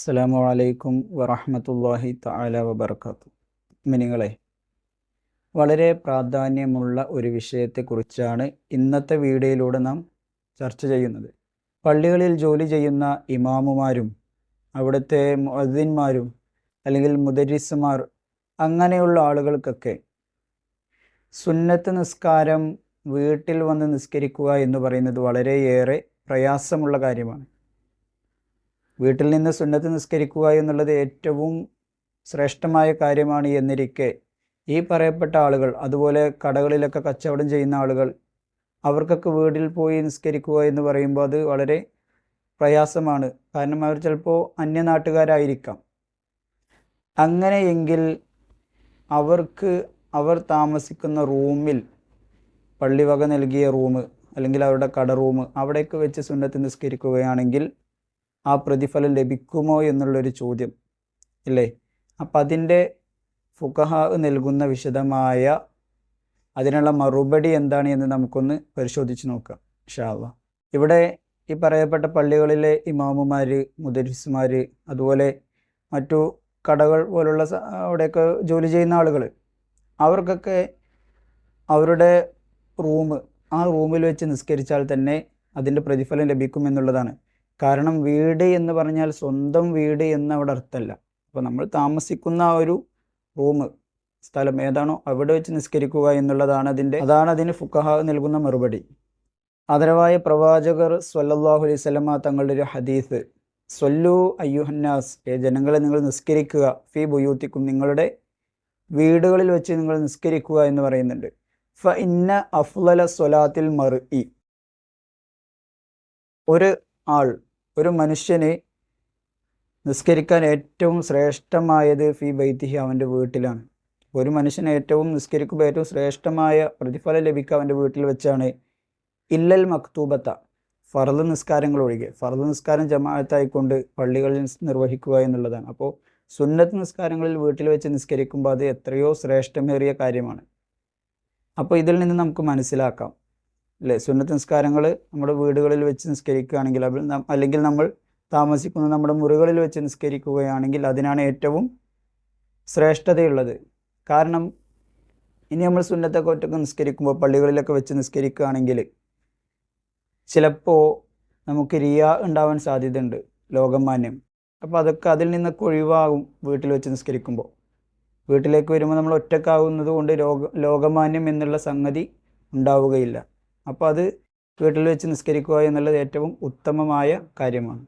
അസ്സലാമു അലൈക്കും വറഹമത്തല്ലാഹി തആല വബർക്കാത്തു മിനിങ്ങളെ വളരെ പ്രാധാന്യമുള്ള ഒരു വിഷയത്തെക്കുറിച്ചാണ് ഇന്നത്തെ വീഡിയോയിലൂടെ നാം ചർച്ച ചെയ്യുന്നത്. പള്ളികളിൽ ജോലി ചെയ്യുന്ന ഇമാമുമാരും അവിടുത്തെ മുഅദ്ദിന്മാരും അല്ലെങ്കിൽ മുദരിസുമാർ അങ്ങനെയുള്ള ആളുകൾക്കൊക്കെ സുന്നത്ത് നിസ്കാരം വീട്ടിൽ വന്ന് നിസ്കരിക്കുക എന്ന് പറയുന്നത് വളരെയേറെ പ്രയാസമുള്ള കാര്യമാണ്. വീട്ടിൽ നിന്ന് സുന്നത്ത് നിസ്കരിക്കുക എന്നുള്ളത് ഏറ്റവും ശ്രേഷ്ഠമായ കാര്യമാണ് എന്നിരിക്കെ ഈ പറയപ്പെട്ട ആളുകൾ അതുപോലെ കടകളിലൊക്കെ കച്ചവടം ചെയ്യുന്ന ആളുകൾ അവർക്കൊക്കെ വീട്ടിൽ പോയി നിസ്കരിക്കുക എന്ന് പറയുമ്പോൾ അത് വളരെ പ്രയാസമാണ്. കാരണം അവർ ചിലപ്പോൾ അന്യനാട്ടുകാരായിരിക്കാം. അങ്ങനെയെങ്കിൽ അവർക്ക് അവർ താമസിക്കുന്ന റൂമിൽ പള്ളിവക നൽകിയ റൂം അല്ലെങ്കിൽ അവരുടെ കട റൂം അവിടേക്ക് വെച്ച് സുന്നത്ത് നിസ്കരിക്കുകയാണെങ്കിൽ ആ പ്രതിഫലം ലഭിക്കുമോ എന്നുള്ളൊരു ചോദ്യം. ഇല്ലേ? അപ്പം അതിന്റെ ഫുഖഹ നൽകുന്ന വിശദമായ അതിനുള്ള മറുപടി എന്താണ് എന്ന് നമുക്കൊന്ന് പരിശോധിച്ച് നോക്കാം ഷാവ ഇവിടെ ഈ പറയപ്പെട്ട പള്ളികളിലെ ഇമാമുമാർ മുദരിസുമാർ അതുപോലെ മറ്റു കടകൾ പോലുള്ള അവിടെയൊക്കെ ജോലി ചെയ്യുന്ന ആളുകൾ അവർക്കൊക്കെ അവരുടെ റൂം ആ റൂമിൽ വെച്ച് നിസ്കരിച്ചാൽ തന്നെ അതിന്റെ പ്രതിഫലം ലഭിക്കുമെന്നുള്ളതാണ്. കാരണം വീട് എന്ന് പറഞ്ഞാൽ സ്വന്തം വീട് എന്ന് അവിടെ അർത്ഥമല്ല. അപ്പോൾ നമ്മൾ താമസിക്കുന്ന ആ ഒരു റൂം സ്ഥലം ഏതാണോ അവിടെ വെച്ച് നിസ്കരിക്കുക എന്നുള്ളതാണ് അതിന്റെ അതാണ് അതിന് ഫുക്കഹ നൽകുന്ന മറുപടി. അതരവായ പ്രവാചകർ സ്വല്ലല്ലാഹു അലൈഹി സ്വലമ തങ്ങളുടെ ഒരു ഹദീസ് സ്വല്ലു അയ്യുഹന്നാസ് ഏ ജനങ്ങളെ നിങ്ങൾ നിസ്കരിക്കുക ഫി ബുയൂത്തിക്കും നിങ്ങളുടെ വീടുകളിൽ വെച്ച് നിങ്ങൾ നിസ്കരിക്കുക എന്ന് പറയുന്നുണ്ട്. ഫ ഇന്ന അഫ്ലല ഇ ഒരു ആൾ ഒരു മനുഷ്യന് നിസ്കരിക്കാൻ ഏറ്റവും ശ്രേഷ്ഠമായത് ഫി ബൈത്തിഹി അവന്റെ വീട്ടിലാണ്. ഒരു മനുഷ്യൻ ഏറ്റവും നിസ്കരിക്കുമ്പോൾ ഏറ്റവും ശ്രേഷ്ഠമായ പ്രതിഫലം ലഭിക്കുക അവന്റെ വീട്ടിൽ വെച്ചാണ് ഇല്ലൽ മക്തൂബത്ത ഫറദ് നിസ്കാരങ്ങൾ ഒഴികെ. ഫറദ് നിസ്കാരം ജമാഅത്തായിക്കൊണ്ട് പള്ളികളിൽ നിർവഹിക്കുക എന്നുള്ളതാണ്. അപ്പോൾ സുന്നത്ത് നിസ്കാരങ്ങളിൽ വീട്ടിൽ വെച്ച് നിസ്കരിക്കുമ്പോൾ അത് എത്രയോ ശ്രേഷ്ഠമേറിയ കാര്യമാണ്. അപ്പോൾ ഇതിൽ നിന്ന് നമുക്ക് മനസ്സിലാക്കാം. അല്ലേ? സുന്നത്ത് നിസ്കാരങ്ങൾ നമ്മുടെ വീടുകളിൽ വെച്ച് നിസ്കരിക്കുകയാണെങ്കിൽ അല്ലെങ്കിൽ നമ്മൾ താമസിക്കുന്ന നമ്മുടെ മുറികളിൽ വെച്ച് നിസ്കരിക്കുകയാണെങ്കിൽ അതിനാണ് ഏറ്റവും ശ്രേഷ്ഠതയുള്ളത്. കാരണം ഇനി നമ്മൾ സുന്നത്തൊക്കെ ഒറ്റയ്ക്ക് നിസ്കരിക്കുമ്പോൾ പള്ളികളിലൊക്കെ വെച്ച് നിസ്കരിക്കുകയാണെങ്കിൽ ചിലപ്പോൾ നമുക്ക് റിയ ഉണ്ടാവാൻ സാധ്യതയുണ്ട് ലോകമാന്യം. അപ്പോൾ അതൊക്കെ അതിൽ നിന്നൊക്കെ ഒഴിവാകും വീട്ടിൽ വെച്ച് നിസ്കരിക്കുമ്പോൾ. വീട്ടിലേക്ക് വരുമ്പോൾ നമ്മൾ ഒറ്റക്കാവുന്നത് കൊണ്ട് ലോക ലോകമാന്യം എന്നുള്ള സംഗതി ഉണ്ടാവുകയില്ല. അപ്പോൾ അത് വീട്ടിൽ വെച്ച് നിസ്കരിക്കുക എന്നുള്ളത് ഏറ്റവും ഉത്തമമായ കാര്യമാണ്.